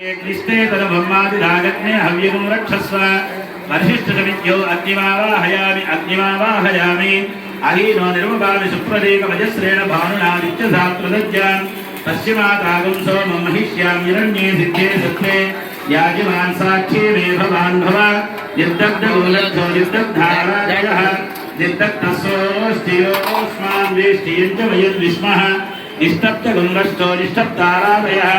क्लिष्टे तदब्रह्मादिरागत्ने हव्यगुं रक्षस्व वरिष्ठसमित्यो अग्निमावाहयामि अग्निमावाहयामि अहीनो निर्मपामि सुप्रदेकमजस्रेण भानुनादित्यधातृदज्जान् पश्चिमातागुं सोमं महिष्यां हिरण्ये सिद्धे सत्त्वे याजमान् साक्ष्ये मे भवान् भव निर्दग्धगोलब्धो निर्दग्धाराजयः निर्दग्धस्योऽस्तियोऽस्मान् वेष्टियं च वयद्विस्मः निष्टप्तगुङ्गस्थो निष्टप्तारादयः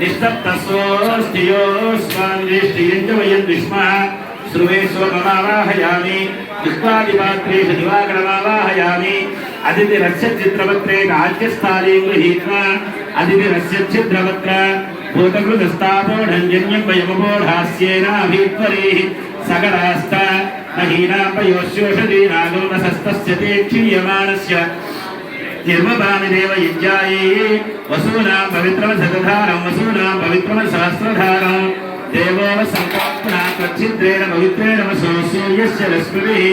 నిశ్శబ్దస్వోస్తియోస్వాందిష్టియంజమయ్యన్విష్మః శ్రువేశ్వరమావాహయామి విశ్వాదిపాత్రేషు దివాకరమావాహయామి గృహీత్వా అతిథిరస్యచిత్రవత్ర భూతకృతస్థాపోఢంజన్యం వయమపోఢాస్యేనాభీత్వరీః సగరాస్త మహీనాపయోష్యోషధీనాగోనసస్తస్య తే క్షీయమానస్య జన్మపామిదేవ యజ్జాయి వసూనా పవిత్రం జగధారం వసూనా పవిత్రం సహస్రధారం. దేవోవ సంపాప్నా ప్రచిద్రేణ పవిత్రేణ వసో సూర్యస్య లక్ష్మిభిः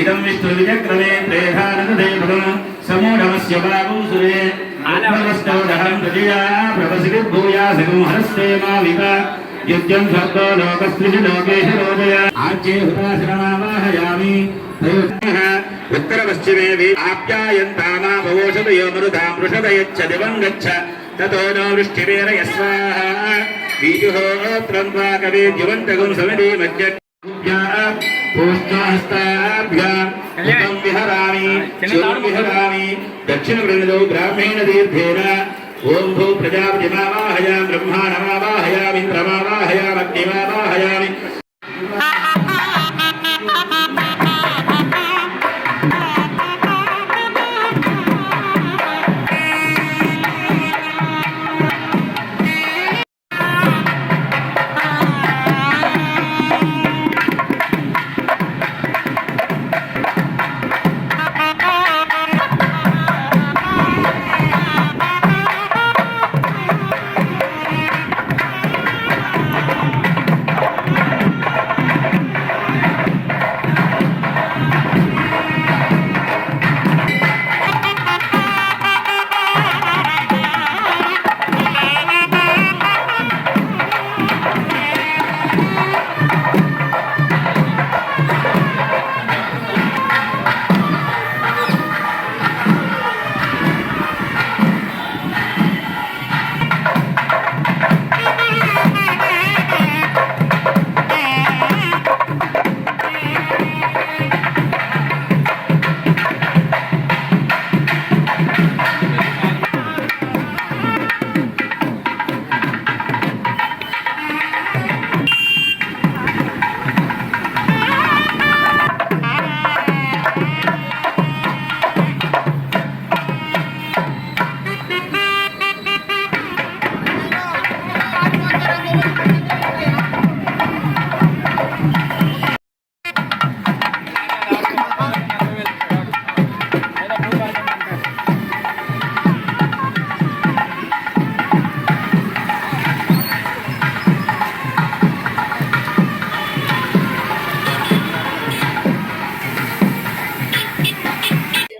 ఇదం విష్ణు విజక్రమే ప్రేధానదేవం సమూఢమస్య బాబూ సురే. ఆత్మవస్తౌదహం ప్రజయా ప్రవసిగి భూయాసగం హరస్తే మా హుతాశ్రమావాహయామి ఉత్తర పశ్చిమేది ఆప్యాయంతానావోషధయో మరుధాం వృషదయచ్చ దివం గచ్చ తతో నో వృష్టివేరయ స్వాహ. వీజుహోత్రం త్వా కవే జ్యువంతగం సమిది మధ్య దక్షిణ వృందో బ్రాహ్మేణ తీర్థేన ఓం భూ ప్రజాపతిమావాహయాం బ్రహ్మాణమావాహయామింద్రమావాహయామగ్నిమావాహయామి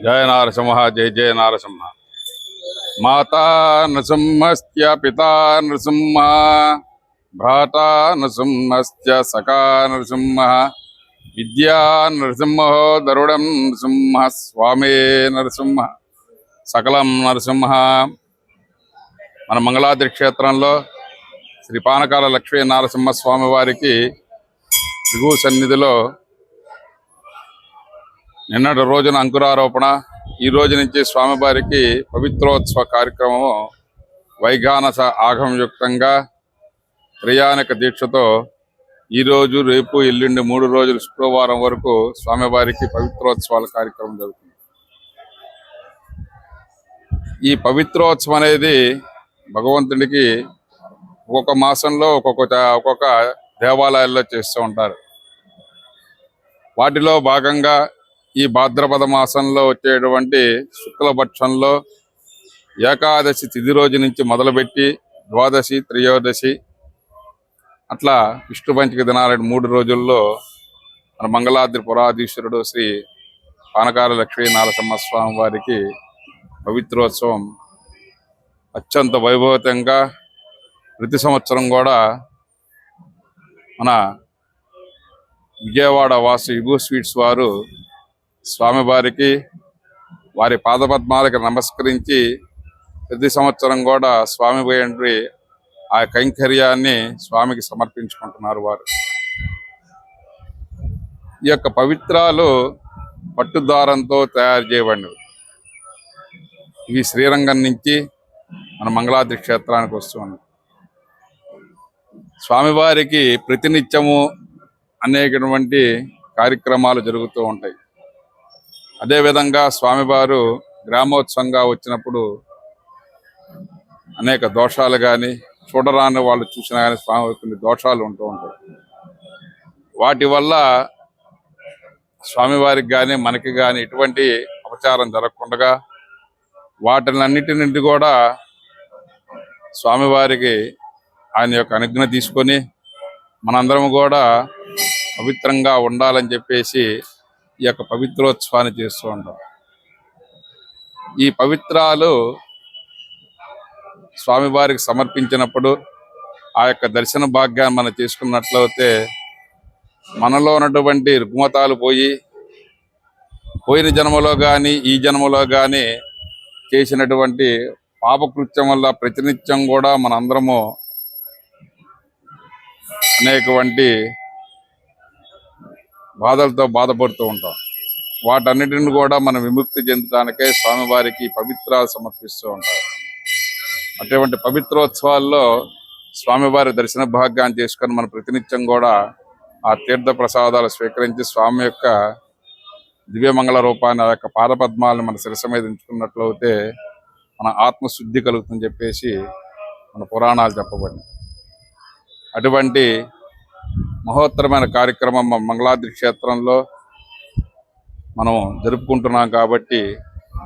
జయ నారసింహ జయ జయ నారసింహ మాతా నృసింహస్య పితా నృసింహ భ్రాతా నృసింహస్య సఖా నృసింహ విద్యా నృసింహో దరుడం నృసింహ స్వామే నరసింహ సకలం నరసింహ మన మంగళాద్రి క్షేత్రంలో శ్రీ పానకాల లక్ష్మీ నరసింహ స్వామి వారికి దిగువ సన్నిధిలో నిన్నటి రోజున అంకురారోపణ ఈ రోజు నుంచి స్వామివారికి పవిత్రోత్సవ కార్యక్రమం వైఘానస ఆగమయుక్తంగా ప్రయాణిక దీక్షతో ఈ రోజు రేపు ఎల్లుండి మూడు రోజులు శుక్రవారం వరకు స్వామివారికి పవిత్రోత్సవాల కార్యక్రమం జరుగుతుంది. ఈ పవిత్రోత్సవం అనేది భగవంతుడికి ఒక్కొక్క మాసంలో ఒక్కొక్క ఒక్కొక్క దేవాలయాల్లో చేస్తూ ఉంటారు. వాటిలో భాగంగా ఈ భాద్రపద మాసంలో వచ్చేటువంటి శుక్లపక్షంలో ఏకాదశి తిథి రోజు నుంచి మొదలుపెట్టి ద్వాదశి త్రయోదశి అట్లా విష్ణు పంచక దినాల మూడు రోజుల్లో మన మంగళాద్రి పురాధీశ్వరుడు శ్రీ పానకాల లక్ష్మీ నారసింహ స్వామి వారికి పవిత్రోత్సవం. అత్యంత వైభవతంగా ప్రతి సంవత్సరం కూడా మన విజయవాడ వాసు ఇగు స్వీట్స్ వారు స్వామివారికి వారి పాదపద్మాలకు నమస్కరించి ప్రతి సంవత్సరం కూడా స్వామి పోయండి. ఆ కైంకర్యాన్ని స్వామికి సమర్పించుకుంటున్నారు వారు. ఈ యొక్క పవిత్రాలు పట్టుదారంతో తయారు చేయబడినవి. ఇవి శ్రీరంగం నుంచి మన మంగళాద్రి క్షేత్రానికి వస్తుంది స్వామివారికి ప్రతినిత్యము అనేకటువంటి కార్యక్రమాలు జరుగుతూ ఉంటాయి. అదేవిధంగా స్వామివారు గ్రామోత్సవంగా వచ్చినప్పుడు అనేక దోషాలు కానీ చూడరాని వాళ్ళు చూసినా కానీ స్వామి కొన్ని దోషాలు ఉంటూ ఉంటాయి. వాటి వల్ల స్వామివారికి కానీ మనకి కానీ ఎటువంటి అపచారం జరగకుండా వాటినన్నిటి నుండి కూడా స్వామివారికి ఆయన యొక్క అనుజ్ఞ తీసుకొని మనందరం కూడా పవిత్రంగా ఉండాలని చెప్పేసి ఈ యొక్క పవిత్రోత్సవాన్ని చేస్తూ ఉంటాం. ఈ పవిత్రాలు స్వామివారికి సమర్పించినప్పుడు ఆ యొక్క దర్శన భాగ్యాన్ని మనం చేసుకున్నట్లయితే మనలో ఉన్నటువంటి రుగ్మతాలు పోయి పోయిన జన్మలో కానీ ఈ జన్మలో కానీ చేసినటువంటి పాపకృత్యం వల్ల ప్రతినిత్యం కూడా మనందరము అనేకవంటి బాధలతో బాధపడుతూ ఉంటాం. వాటన్నిటిని కూడా మనం విముక్తి చెందడానికే స్వామివారికి పవిత్రాలు సమర్పిస్తూ ఉంటాం. అటువంటి పవిత్రోత్సవాల్లో స్వామివారి దర్శన భాగ్యాన్ని చేసుకొని మన ప్రతినిత్యం కూడా ఆ తీర్థ ప్రసాదాలు స్వీకరించి స్వామి యొక్క దివ్యమంగళ రూపాన్ని ఆ యొక్క పాదపద్మాలను మన శిరస మీద ఉంచుకున్నట్లయితే మన ఆత్మశుద్ధి కలుగుతుందని చెప్పేసి మన పురాణాలు చెప్పబడినాయి అటువంటి మహోత్తరమైన కార్యక్రమం మన మంగళాద్రి క్షేత్రంలో మనం జరుపుకుంటున్నాం కాబట్టి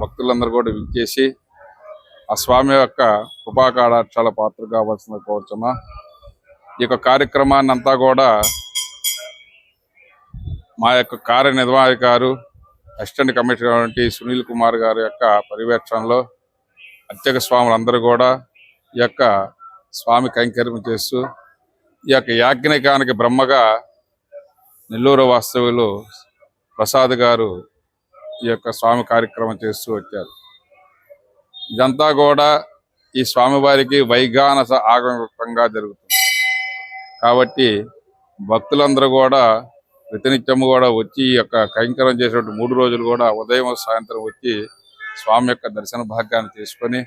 భక్తులందరూ కూడా విచ్చేసి ఆ స్వామి యొక్క కృపాకాడాక్షాల పాత్ర కావాల్సిన కోరుచున్నా. ఈ యొక్క కార్యక్రమాన్ని అంతా కూడా మా యొక్క కార్యనిర్వాహకారు అసిస్టెంట్ కమిషనర్ వంటి సునీల్ కుమార్ గారి యొక్క పర్యవేక్షణలో అర్చక స్వాములందరూ కూడా ఈ యొక్క స్వామి కైంకర్యం చేస్తూ ఈ యొక్క యాజ్ఞికానికి బ్రహ్మగా నెల్లూరు వాస్తవులు ప్రసాద్ గారు ఈ యొక్క స్వామి కార్యక్రమం చేస్తూ వచ్చారు. ఇదంతా కూడా ఈ స్వామివారికి వైగానస ఆగమయుక్తంగా జరుగుతుంది. కాబట్టి భక్తులందరూ కూడా ప్రతినిత్యము కూడా వచ్చి ఈ యొక్క కైంకర్యం చేసేటువంటి మూడు రోజులు కూడా ఉదయం సాయంత్రం వచ్చి స్వామి యొక్క దర్శన భాగ్యాన్ని తీసుకొని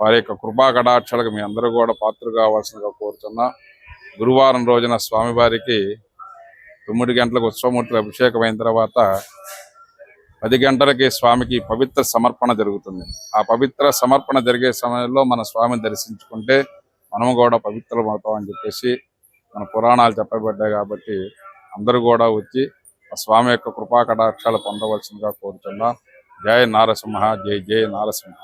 వారి యొక్క కృపా కటాక్షాలకు మీ అందరూ కూడా పాత్ర కావాల్సిందిగా కోరుతున్నాం గురువారం రోజున స్వామివారికి తొమ్మిది గంటలకు ఉత్సవమూర్తి అభిషేకం అయిన తర్వాత పది గంటలకి స్వామికి పవిత్ర సమర్పణ జరుగుతుంది. ఆ పవిత్ర సమర్పణ జరిగే సమయంలో మన స్వామిని దర్శించుకుంటే మనము కూడా పవిత్రం అని చెప్పేసి మన పురాణాలు చెప్పబడ్డాయి కాబట్టి అందరూ కూడా వచ్చి ఆ స్వామి యొక్క కృపా కటాక్షాలు పొందవలసిందిగా కోరుతున్నాం జయ నారసింహ జై జయ నారసింహ.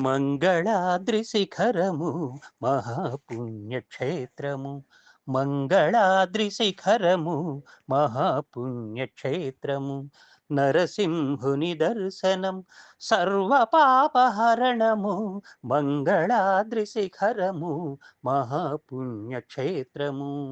మంగళాద్రి శిఖరము మహాపుణ్యక్షేత్రము. మంగళాద్రి శిఖరము మహాపుణ్యక్షేత్రము. నరసింహుని దర్శనం సర్వపాపహరణము. మంగళాద్రి శిఖరము మహాపుణ్యక్షేత్రము.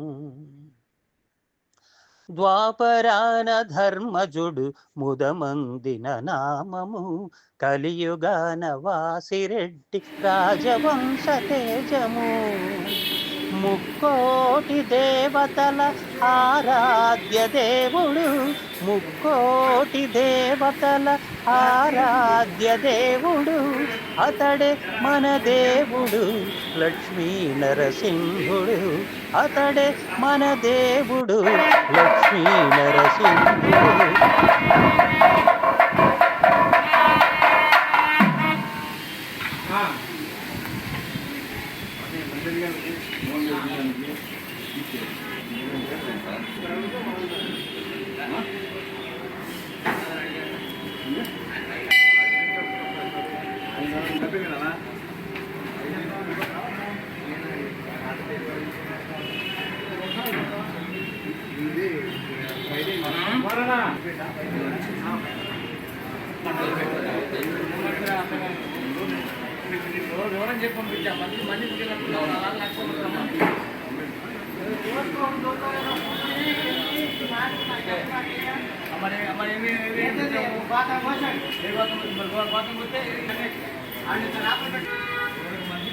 ద్వాపరాన ధర్మజుడు ముదమందిన నామము. కలియుగాన వాసిరెడ్డి రాజవంశ తేజము. ముక్కోటి దేవతల ఆరాధ్య దేవుడు. ముక్కోటి దేవతల ఆరాధ్య దేవుడు. అతడే మన దేవుడు లక్ష్మీ నరసింహుడు. అతడే మన దేవుడు లక్ష్మీ నరసింహుడు. వివరం చెప్పి పంపించాం మళ్ళీ మళ్ళీ అలా మరి మరి బాతం ఏ బాతం బాతం పోతే మంచి